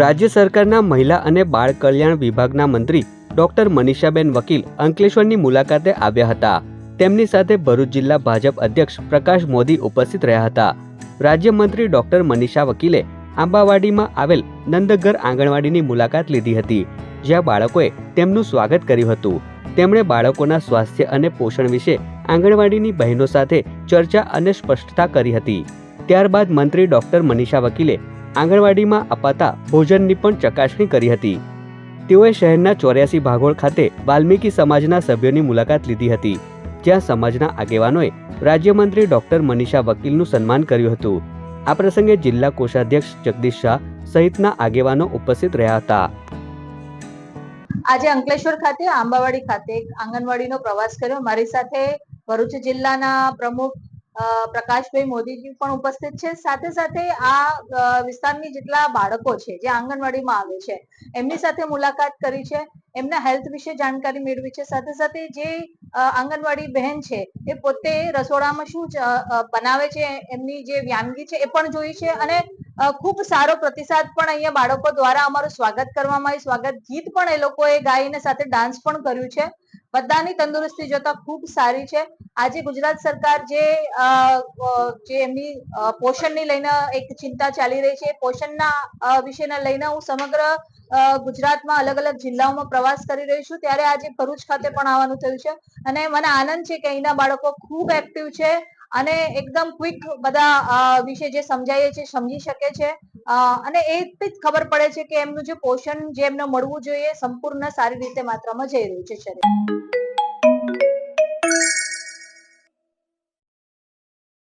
રાજ્ય સરકારના મહિલા અને બાળ કલ્યાણ વિભાગના મંત્રી ડોક્ટર મનીષાબેન વકીલ અંકલેશ્વરની મુલાકાતે આવ્યા હતા. તેમની સાથે ભરૂચ જિલ્લા ભાજપ અધ્યક્ષ પ્રકાશ મોદી ઉપસ્થિત રહ્યા હતા. રાજ્યમંત્રી ડોક્ટર મનીષા વકીલે આંબાવાડીમાં આવેલ નંદઘર આંગણવાડીની મુલાકાત લીધી હતી, જ્યાં બાળકોએ તેમનું સ્વાગત કર્યું હતું. તેમણે બાળકોના સ્વાસ્થ્ય અને પોષણ વિશે આંગણવાડીની બહેનો સાથે ચર્ચા અને સ્પષ્ટતા કરી હતી. ત્યારબાદ મંત્રી ડોક્ટર મનીષા વકીલે આંગણવાડીમાં અપાતા ભોજનની પણ ચકાસણી કરી હતી. તેઓએ શહેરના ચોર્યાસી ભાગોળ ખાતે વાલ્મીકી સમાજના સભ્યોની મુલાકાત લીધી હતી, જ્યાં સમાજના આગેવાનોએ રાજ્યમંત્રી ડોક્ટર મનીષા વકીલનું સન્માન કર્યું હતું. આ પ્રસંગે જિલ્લા કોષાધ્યક્ષ જગદીશ શાહ સહિતના આગેવાનો ઉપસ્થિત રહ્યા હતા. આજે અંકલેશ્વર ખાતે, આંબાવાડી ખાતે આંગણવાડીનો પ્રવાસ કર્યો. મારી સાથે ભરૂચ જિલ્લાના પ્રમુખ પ્રકાશભાઈ મોદીજી પણ ઉપસ્થિત છે. સાથે સાથે આ વિસ્તારની જેટલા બાળકો છે, જે આંગણવાડીમાં આવે છે, એમની સાથે મુલાકાત કરી છે. એમના હેલ્થ વિશે જાણકારી મેળવી છે. સાથે સાથે જે આંગણવાડી બહેન છે, એ પોતે રસોડામાં શું બનાવે છે, એમની જે વ્યાનગી છે, એ પણ જોઈ છે. અને ખૂબ સારો પ્રતિસાદ પણ અહીંયા બાળકો દ્વારા અમારું સ્વાગત કરવામાં આવ્યું. સ્વાગત ગીત પણ એ લોકોએ ગાઈને સાથે ડાન્સ પણ કર્યું છે. બધાની તંદુરસ્તી જોતા ખૂબ સારી છે. આજે ગુજરાત સરકાર જે જે એમની પોષણની લઈને એક ચિંતા ચાલી રહી છે. પોષણના વિશેના લઈને હું સમગ્ર ગુજરાતમાં અલગ અલગ જિલ્લાઓમાં પ્રવાસ કરી રહી છું. ત્યારે આજે ભરૂચ ખાતે પણ આવવાનું થયું છે. અને મને આનંદ છે કે અહીંના બાળકો ખૂબ એક્ટિવ છે અને એકદમ ક્વિક બધા વિશે જે સમજાય છે સમજી શકે છે. અને એ જ ખબર પડે છે કે એમનું જે પોષણ જે એમને મળવું જોઈએ, સંપૂર્ણ સારી રીતે માત્રામાં જઈ રહ્યું છે શરીર.